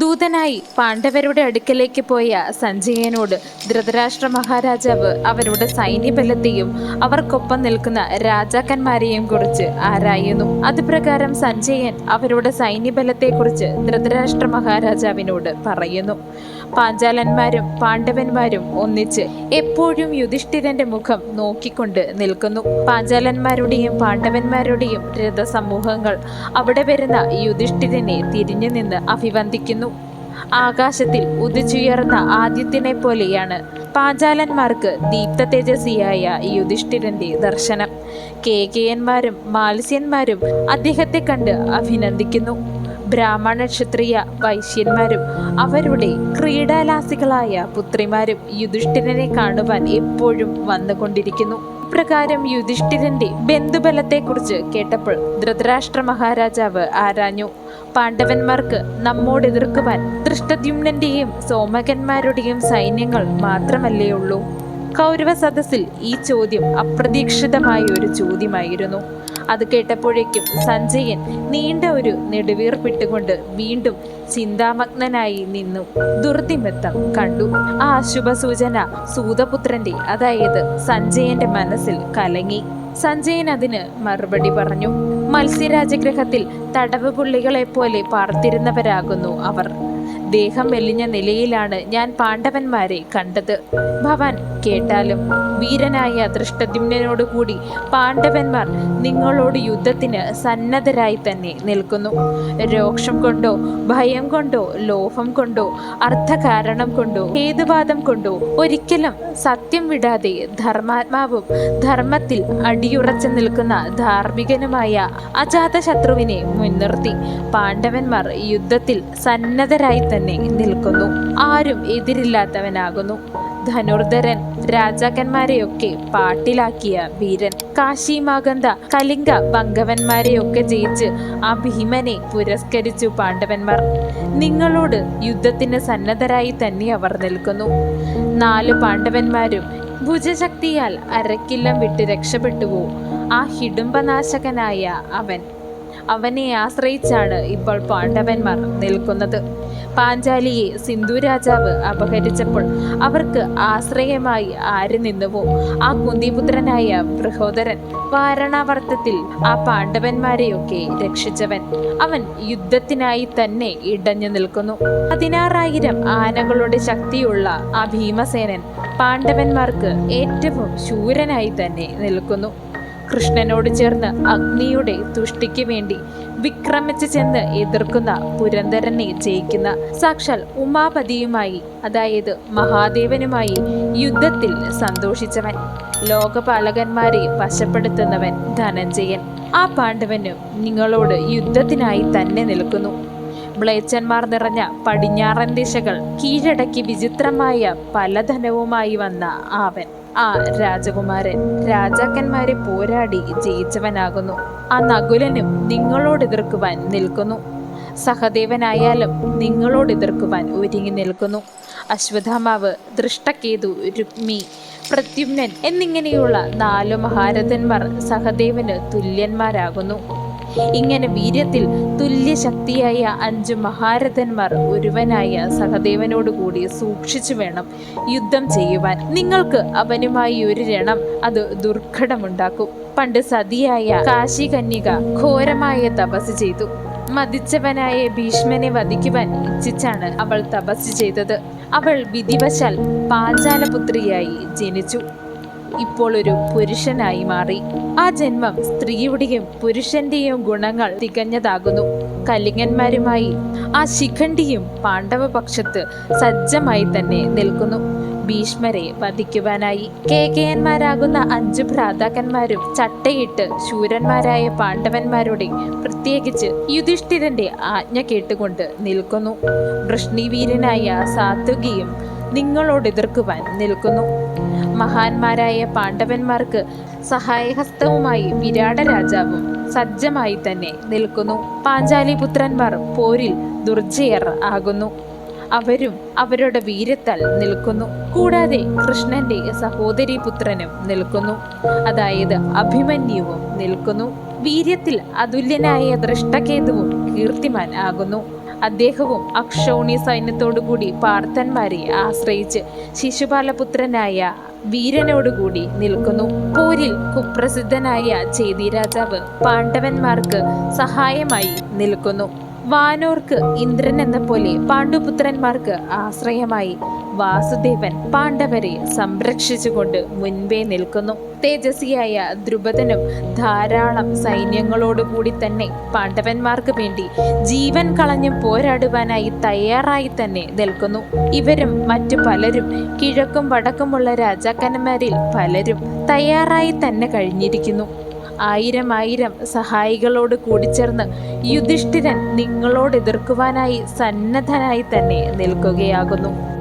ദൂതനായി പാണ്ഡവരുടെ അടുക്കലേക്ക് പോയ സഞ്ജയനോട് ധൃതരാഷ്ട്ര മഹാരാജാവ് അവരുടെ സൈന്യബലത്തെയും അവർക്കൊപ്പം നിൽക്കുന്ന രാജാക്കന്മാരെയും കുറിച്ച് ആരായുന്നു. അതുപ്രകാരം സഞ്ജയൻ അവരുടെ സൈന്യബലത്തെക്കുറിച്ച് ധൃതരാഷ്ട്ര മഹാരാജാവിനോട് പറയുന്നു. പാഞ്ചാലന്മാരും പാണ്ഡവന്മാരും ഒന്നിച്ച് എപ്പോഴും യുധിഷ്ഠിരന്റെ മുഖം നോക്കിക്കൊണ്ട് നിൽക്കുന്നു. പാഞ്ചാലന്മാരുടെയും പാണ്ഡവന്മാരുടെയും രഥസമൂഹങ്ങൾ അവിടെ വരുന്ന യുധിഷ്ഠിരനെ തിരിഞ്ഞു നിന്ന് അഭിവന്ദിക്കുന്നു. ആകാശത്തിൽ ഉദിച്ചുയർന്ന ആദ്യത്തിനെ പോലെയാണ് പാഞ്ചാലന്മാർക്ക് ദീപ്ത തേജസ്വിയായ യുധിഷ്ഠിരന്റെ ദർശനം. കേകയന്മാരും മാത്സ്യന്മാരും അദ്ദേഹത്തെ കണ്ട് അഭിനന്ദിക്കുന്നു. ബ്രാഹ്മണ ക്ഷത്രിയ വൈശ്യന്മാരും അവരുടെ ക്രീഡാലാസികളായ പുത്രിമാരും യുധിഷ്ഠിരനെ കാണുവാൻ എപ്പോഴും വന്നുകൊണ്ടിരിക്കുന്നു. ഇപ്രകാരം യുധിഷ്ഠിരന്റെ ബന്ധുബലത്തെക്കുറിച്ച് കേട്ടപ്പോൾ ധൃതരാഷ്ട്ര മഹാരാജാവ് ആരാഞ്ഞു. പാണ്ഡവന്മാർക്ക് നമ്മോട് എതിർക്കുവാൻ ദൃഷ്ടദ്യുമ്നന്റെയും സോമകന്മാരുടെയും സൈന്യങ്ങൾ മാത്രമല്ലേ ഉള്ളൂ. കൗരവ സദസ്സിൽ ഈ ചോദ്യം അപ്രതീക്ഷിതമായ ഒരു ചോദ്യമായിരുന്നു. അത് കേട്ടപ്പോഴേക്കും സഞ്ജയൻ നീണ്ട ഒരു നെടുവീർപ്പിട്ടുകൊണ്ട് വീണ്ടും ചിന്താമഗ്നനായി നിന്നു. ദുർദിമിത്തം കണ്ടു. ആ അശുഭസൂചന സൂതപുത്രന്റെ അതായത് സഞ്ജയന്റെ മനസ്സിൽ കലങ്ങി. സഞ്ജയൻ അതിന് മറുപടി പറഞ്ഞു. മത്സ്യരാജഗ്രഹത്തിൽ തടവ് പുള്ളികളെ പോലെ പാർത്തിരുന്നവരാകുന്നു അവർ. ദേഹം മെലിഞ്ഞ നിലയിലാണ് ഞാൻ പാണ്ഡവന്മാരെ കണ്ടത്. ഭവൻ കേട്ടാലും വീരനായ ദൃഷ്ടദ്യുമ്നോടുകൂടി പാണ്ഡവന്മാർ നിങ്ങളോട് യുദ്ധത്തിന് സന്നദ്ധരായി തന്നെ നിൽക്കുന്നു. രോക്ഷം കൊണ്ടോ ഭയം കൊണ്ടോ ലോഭം കൊണ്ടോ അർത്ഥകാരണം കൊണ്ടോ ഹേതുവാദം കൊണ്ടോ ഒരിക്കലും സത്യം വിടാതെ ധർമാത്മാവും ധർമ്മത്തിൽ അടിയുറച്ചു നിൽക്കുന്ന ധാർമ്മികനുമായ അജാതശത്രുവിനെ മുൻനിർത്തി. പാണ്ഡവന്മാർ യുദ്ധത്തിൽ സന്നദ്ധരായി തന്നെ നിൽക്കുന്നു. ആരും എതിരില്ലാത്തവനാകുന്നു. ധനുർധരൻ രാജാക്കന്മാരെയൊക്കെ പാട്ടിലാക്കിയ വീരൻ കാശി മാഗന്ധ കലിംഗ ബംഗവന്മാരെയൊക്കെ ജയിച്ച് ആ ഭീമനെ പുരസ്കരിച്ചു പാണ്ഡവന്മാർ. നിങ്ങളോട് യുദ്ധത്തിന് സന്നദ്ധരായി തന്നെ അവർ നിൽക്കുന്നു. നാല് പാണ്ഡവന്മാരും ഭുജശക്തിയാൽ അരക്കില്ലം വിട്ട് രക്ഷപ്പെട്ടുവോ? ആ ഹിഡുംബനാശകനായ അവൻ അവനെ ആശ്രയിച്ചാണ് ഇപ്പോൾ പാണ്ഡവന്മാർ നിൽക്കുന്നത്. പാഞ്ചാലിയെ സിന്ധു രാജാവ് അപഹരിച്ചപ്പോൾ അവർക്ക് ആശ്രയമായി ആര് നിന്നുവോ? ആ കുന്തിപുത്രനായ ബൃഹോദരൻ വാരണാവർത്തത്തിൽ ആ പാണ്ഡവന്മാരെയൊക്കെ രക്ഷിച്ചവൻ. അവൻ യുദ്ധത്തിനായി തന്നെ ഇടഞ്ഞു നിൽക്കുന്നു. പതിനാറായിരം ആനകളുടെ ശക്തിയുള്ള ആ ഭീമസേനൻ പാണ്ഡവന്മാർക്ക് ഏറ്റവും ശൂരനായി തന്നെ നിൽക്കുന്നു. കൃഷ്ണനോട് ചേർന്ന് അഗ്നിയുടെ തുഷ്ടിക്ക് വേണ്ടി വിക്രമിച്ച് ചെന്ന് എതിർക്കുന്ന പുരന്തരനെ ജയിക്കുന്ന സാക്ഷാൽ ഉമാപതിയുമായി അതായത് മഹാദേവനുമായി യുദ്ധത്തിൽ സന്തോഷിച്ചവൻ ലോകപാലകന്മാരെ വശപ്പെടുത്തുന്നവൻ ധനഞ്ജയൻ. ആ പാണ്ഡവനും നിങ്ങളോട് യുദ്ധത്തിനായി തന്നെ നിൽക്കുന്നു. മ്ലേച്ഛന്മാർ നിറഞ്ഞ പടിഞ്ഞാറൻ ദിശകൾ കീഴടക്കി വിചിത്രമായ പല ധനവുമായി വന്ന അവൻ ആ രാജകുമാരൻ. രാജാക്കന്മാരെ പോരാടി ജയിച്ചവനാകുന്നു. ആ നകുലനും നിങ്ങളോട് എതിർക്കുവാൻ നിൽക്കുന്നു. സഹദേവനായാലും നിങ്ങളോട് എതിർക്കുവാൻ ഒരുങ്ങി നിൽക്കുന്നു. അശ്വത്ഥാമാവ് ദൃഷ്ടകേതു രുക്മി പ്രത്യുമ്നൻ എന്നിങ്ങനെയുള്ള നാലു മഹാരഥന്മാർ സഹദേവന് തുല്യന്മാരാകുന്നു. ഇങ്ങനെ വീര്യത്തിൽ തുല്യശക്തിയായ അഞ്ച് മഹാരഥന്മാർ ഒരുവനായ സഹദേവനോട് കൂടി സൂക്ഷിച്ചു വേണം യുദ്ധം ചെയ്യുവാൻ. നിങ്ങൾക്ക് അവനുമായി ഒരു രണം അത് ദുർഘടമുണ്ടാക്കും. പണ്ട് സതിയായ കാശി കന്യക ഘോരമായ തപസ് ചെയ്തു. മതിച്ചവനായ ഭീഷ്മനെ വധിക്കുവാൻ ഇച്ഛിച്ചാണ് അവൾ തപസ് ചെയ്തത്. അവൾ വിധിവശാൽ പാഞ്ചാലപുത്രിയായി ജനിച്ചു. ഇപ്പോൾ ഒരു പുരുഷനായി മാറി. ആ ജന്മം സ്ത്രീയുടെയും പുരുഷന്റെയും ഗുണങ്ങൾ തികഞ്ഞതാകുന്നു. കലിംഗന്മാരുമായി ആ ശിഖണ്ഡിയും പാണ്ഡവപക്ഷത്ത് സജ്ജമായി തന്നെ നിൽക്കുന്നു. ഭീഷ്മരെ വധിക്കുവാനായി കേകയന്മാരാകുന്ന അഞ്ചു ഭ്രാതാക്കന്മാരും ചട്ടയിട്ട് ശൂരന്മാരായ പാണ്ഡവന്മാരുടെ പ്രത്യേകിച്ച് യുധിഷ്ഠിരന്റെ ആജ്ഞ കേട്ടുകൊണ്ട് നിൽക്കുന്നു. വൃഷ്ണിവീരനായ സാത്വികിയും നിങ്ങളോട് എതിർക്കുവാൻ നിൽക്കുന്നു. മഹാന്മാരായ പാണ്ഡവന്മാർക്ക് സഹായഹസ്തവുമായി വിരാട രാജാവും സജ്ജമായി തന്നെ നിൽക്കുന്നു. പാഞ്ചാലി പുത്രന്മാർ പോരിൽ ദുർജയർ ആകുന്നു. അവരും അവരുടെ വീരത്താൽ നിൽക്കുന്നു. കൂടാതെ കൃഷ്ണന്റെ സഹോദരി പുത്രനും നിൽക്കുന്നു. അതായത് അഭിമന്യുവും നിൽക്കുന്നു. വീര്യത്തിൽ അതുല്യനായ ദൃഷ്ടകേതുവും കീർത്തിമാൻ ആകുന്നു. അദ്ദേഹവും അക്ഷൗണി സൈന്യത്തോടുകൂടി പാർത്ഥന്മാരെ ആശ്രയിച്ച് ശിശുപാലപുത്രനായ വീരനോടുകൂടി നിൽക്കുന്നു. പോരിൽ കുപ്രസിദ്ധനായ ചേതി രാജാവ് പാണ്ഡവന്മാർക്ക് സഹായമായി നിൽക്കുന്നു. വാനോർക്ക് ഇന്ദ്രൻ എന്ന പോലെ പാണ്ഡുപുത്രന്മാർക്ക് ആശ്രയമായി വാസുദേവൻ പാണ്ഡവരെ സംരക്ഷിച്ചുകൊണ്ട് മുൻപേ നിൽക്കുന്നു. തേജസ്വിയായ ദ്രുപദനും ധാരാളം സൈന്യങ്ങളോടുകൂടി തന്നെ പാണ്ഡവന്മാർക്ക് വേണ്ടി ജീവൻ കളഞ്ഞു പോരാടുവാനായി തയ്യാറായി തന്നെ നിൽക്കുന്നു. ഇവരും മറ്റു പലരും കിഴക്കും വടക്കുമുള്ള രാജാക്കന്മാരിൽ പലരും തയ്യാറായി തന്നെ കഴിഞ്ഞിരിക്കുന്നു. ആയിരം ആയിരം സഹായികളോട് കൂടിച്ചേർന്ന് യുധിഷ്ഠിരൻ നിങ്ങളോട് എതിർക്കുവാനായി സന്നദ്ധനായി തന്നെ നിൽക്കുകയാകുന്നു.